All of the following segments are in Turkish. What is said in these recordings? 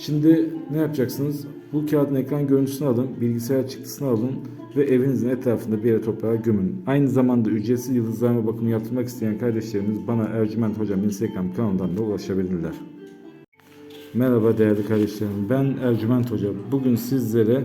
Şimdi ne yapacaksınız? Bu kağıdın ekran görüntüsünü alın, bilgisayar çıktısını alın ve evinizin etrafında bir yere toprağa gömün. Aynı zamanda ücretsiz yıldızlarma bakımı yaptırmak isteyen kardeşlerimiz bana Ercüment Hocam Instagram kanalından da ulaşabilirler. Merhaba değerli kardeşlerim. Ben Ercüment Hoca. Bugün sizlere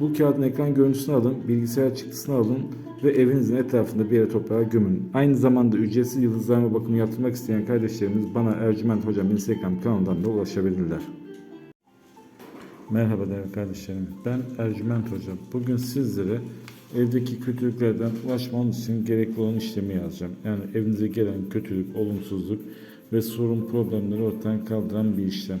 Bu kağıdın ekran görüntüsünü alın, bilgisayar çıktısını alın ve evinizin etrafında bir yere toprağa gömün. Aynı zamanda ücretsiz yıldızlarma bakımı yaptırmak isteyen kardeşlerimiz bana Ercüment Hocam Instagram kanalından da ulaşabilirler. Merhaba değerli kardeşlerim. Ben Ercüment Hoca. Bugün sizlere evdeki kötülüklerden ulaşmanız için gerekli olan işlemi yazacağım. Yani evinize gelen kötülük, olumsuzluk ve sorun problemleri ortadan kaldıran bir işlem.